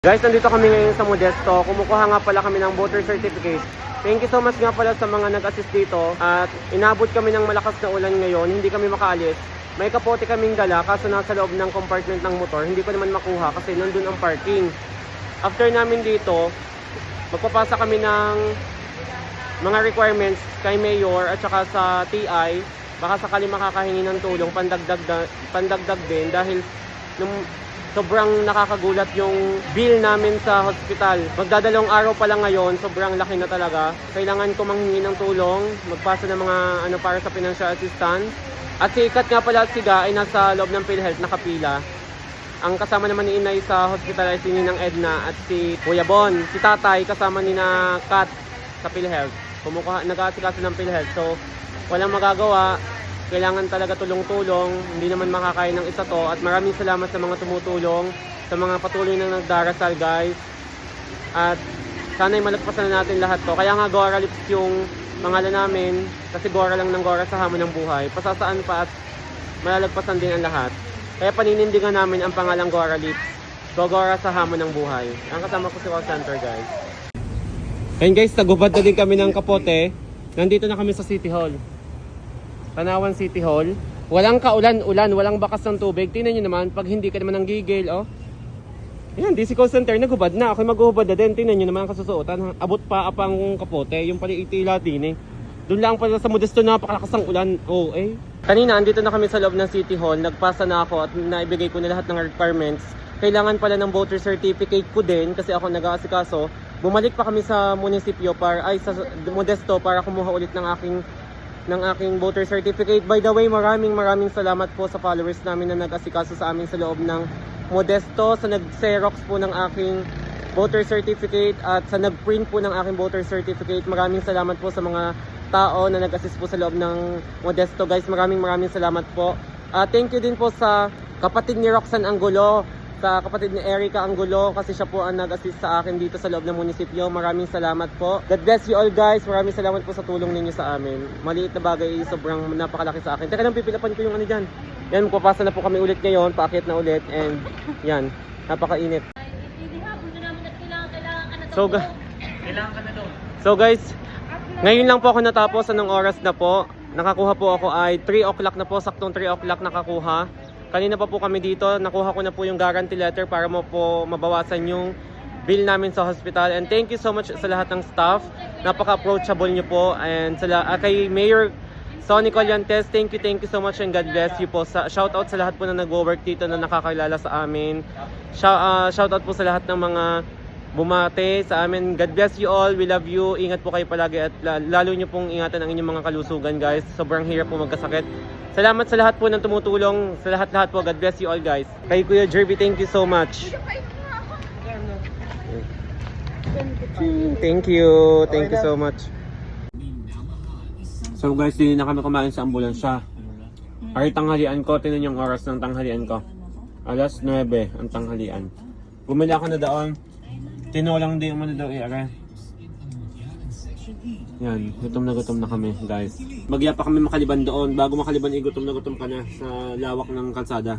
Guys, nandito kami ngayon sa Modesto. Kumukuha nga pala kami ng voter certificate. Thank you so much nga pala sa mga nag-assist dito. At inabot kami ng malakas na ulan ngayon. Hindi kami makaalis. May kapote kaming dala kaso nasa loob ng compartment ng motor. Hindi ko naman makuha kasi nandun ang parking. After namin dito, magpapasa kami ng mga requirements kay Mayor at saka sa TI. Baka sakali makakahingi ng tulong, pandagdag, pandagdag din dahil nung sobrang nakakagulat yung bill namin sa hospital. Magdadalawang araw pa lang ngayon, sobrang laki na talaga. Kailangan ko manghingi ng tulong, magpasa ng mga ano para sa financial assistance. At si Ikat nga pala si Ga ay nasa loob ng PhilHealth nakapila. Ang kasama naman ni Inay sa hospital ay si Ninang Edna at si Kuya Bon. Si Tatay kasama ni na Kat sa PhilHealth. Kumukuha, nag-aasikaso ng PhilHealth. So, walang magagawa. Kailangan talaga tulong-tulong. Hindi naman makakain ng isa to. At maraming salamat sa mga tumutulong. Sa mga patuloy na nagdarasal guys. At sana'y malagpasan na natin lahat to. Kaya nga Gora Lips yung pangalan namin. Kasi Gora lang ng Gora sa hamon ng buhay. Pasasaan pa at malalagpasan din ang lahat. Kaya paninindigan namin ang pangalang Gora Lips. Gogora sa hamon ng buhay. Ang kasama ko si Call Center guys. Ayun guys, nagubad na din kami ng kapote. Nandito na kami sa City Hall. Tanawan City Hall. Walang kaulan-ulan, walang bakas ng tubig. Tingnan nyo naman, pag hindi ka naman ng gigil, oh. Ayan, DC Call Center, nagubad na. Ako magubad na din. Tingnan nyo naman ang kasusuotan. Abot pa apang kapote. Yung pala itila din eh. Doon lang pala sa Modesto napakalakas ng ulan. Oh, eh. Kanina, andito na kami sa loob ng City Hall. Nagpasa na ako at naibigay ko na lahat ng requirements. Kailangan pala ng voter certificate ko din kasi ako nag-aasikaso. Bumalik pa kami sa munisipyo para ay sa Modesto para kumuha ulit ng aking ng aking voter certificate. By the way, maraming maraming salamat po sa followers namin na nag-asikaso sa amin sa loob ng Modesto, sa nag-xerox po ng aking voter certificate at sa nag-print po ng aking voter certificate. Maraming salamat po sa mga tao na nag-assist po sa loob ng Modesto. Guys, maraming maraming salamat po. Ah, thank you din po sa kapatid ni Roxanne Angulo, sa kapatid ni Erica Angulo kasi siya po ang nag-assist sa akin dito sa loob ng munisipyo. Maraming salamat po. God bless you all guys. Maraming salamat po sa tulong ninyo sa amin. Maliit na bagay, sobrang napakalaki sa akin. Teka lang, pipilapan ko yung ano dyan. Yan, magpapasa na po kami ulit ngayon. Paakit na ulit. And yan, napakainit. Namin at kailangan, ka na So, ga- So guys, ngayon lang po ako natapos. Anong oras na po? Nakakuha po ako ay 3 o'clock na po. Saktong 3 o'clock nakakuha. Kanina pa po kami dito. Nakuha ko na po yung guarantee letter para mo po mabawasan yung bill namin sa hospital. And thank you so much sa lahat ng staff. Napaka-approachable nyo po. And sa la- ah, kay Mayor Sonny Collantes, thank you, thank you so much and God bless you po. Sa, shout out sa lahat po na nag-work dito na nakakilala sa amin. Shout, ah, shout out po sa lahat ng mga bumate sa amin. God bless you all. We love you. Ingat po kayo palagi at la- lalo nyo pong ingatan ang inyong mga kalusugan guys. Sobrang hirap po magkasakit. Salamat sa lahat po ng tumutulong. Sa lahat-lahat po. God bless you all guys. Kay Kuya Jerby, thank you so much. Thank you. Thank you so much. So guys, hindi na kami kumain sa ambulansya. Ay tanghalian ko, tinan yung oras ng tanghalian ko. Alas 9 ang tanghalian. Bumili ako na doon. Tinolang din mo na daw i-ara. Yan, gutom na gutom na kami guys. Bagya pa kami makaliban doon. Bago makaliban, igutom na gutom ka na sa lawak ng kalsada.